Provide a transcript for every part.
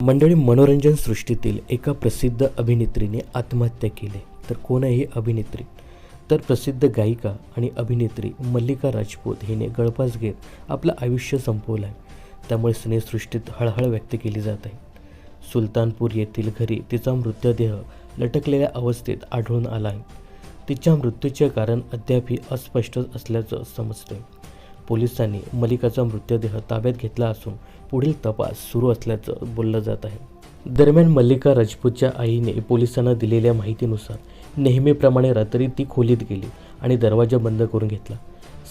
मंडळी मनोरंजन सृष्टीतील एका प्रसिद्ध अभिनेत्रीने आत्महत्या केली. तर कोण आहे ही अभिनेत्री तर प्रसिद्ध गायिका आणि अभिनेत्री मल्लिका राजपूत हिने गळफास घेत आपलं आयुष्य संपवलं आहे त्यामुळे सिनेसृष्टीत हळहळ व्यक्त केली जात आहे. सुलतानपूर येथील घरी तिचा मृतदेह लटकलेल्या अवस्थेत आढळून आला आहे तिच्या मृत्यूचे कारण अद्यापही अस्पष्ट असल्याचं समजतं पोलिसांनी मलिकाचा मृतदेह ताब्यात घेतला असून पुढील तपास सुरू असल्याचं बोललं जात आहे. दरम्यान मल्लिका राजपूतच्या आईने पोलिसांना दिलेल्या माहितीनुसार नेहमीप्रमाणे रात्री ती खोलीत गेली आणि दरवाजा बंद करून घेतला.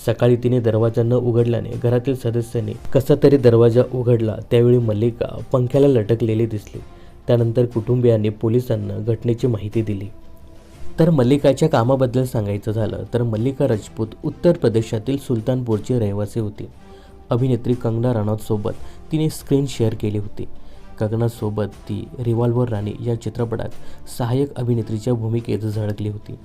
सकाळी तिने दरवाजा न उघडल्याने घरातील सदस्यांनी कसा तरी दरवाजा उघडला त्यावेळी मल्लिका पंख्याला लटकलेली दिसली. त्यानंतर कुटुंबियांनी पोलिसांना घटनेची माहिती दिली. तर मल्लिकाच्या कामाबद्दल सांगायचं झालं तर मल्लिका राजपूत उत्तर प्रदेशातील सुलतानपूरची रहिवासी होती. अभिनेत्री कंगना रनौतसोबत तिने स्क्रीन शेअर केली होती. कंगनासोबत ती रिव्हॉल्वर राणी या चित्रपटात सहाय्यक अभिनेत्रीच्या भूमिकेत झळकली होती.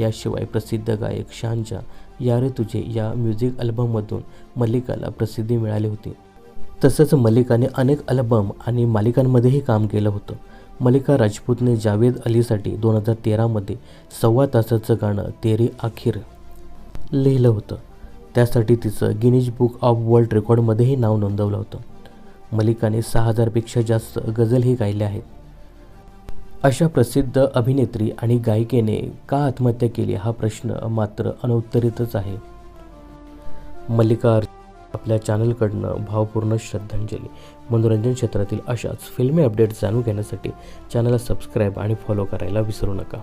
याशिवाय प्रसिद्ध गायक शानच्या यारे तुझे या म्युझिक अल्बममधून मल्लिकाला प्रसिद्धी मिळाली होती. तसंच मल्लिकाने अनेक अल्बम आणि मालिकांमध्येही काम केलं होतं. मलिका राजपूतने जावेद अलीसाठी दोन हजार तेरामध्ये सव्वा तासाचं गाणं तेरी आखिर लिहिलं होतं. त्यासाठी तिचं गिनीज बुक ऑफ वर्ल्ड रेकॉर्डमध्येही नाव नोंदवलं होतं. मलिकाने सहा हजारपेक्षा जास्त गझलही गायल्या आहेत. अशा प्रसिद्ध अभिनेत्री आणि गायिकेने का आत्महत्या केली हा प्रश्न मात्र अनुत्तरितच आहे. मल्लिका आपल्या चॅनलकडनं भावपूर्ण श्रद्धांजली. मनोरंजन क्षेत्रातील अशाच फिल्मी अपडेट्स जाणून घेण्यासाठी चॅनलला सबस्क्राईब आणि फॉलो करायला विसरू नका.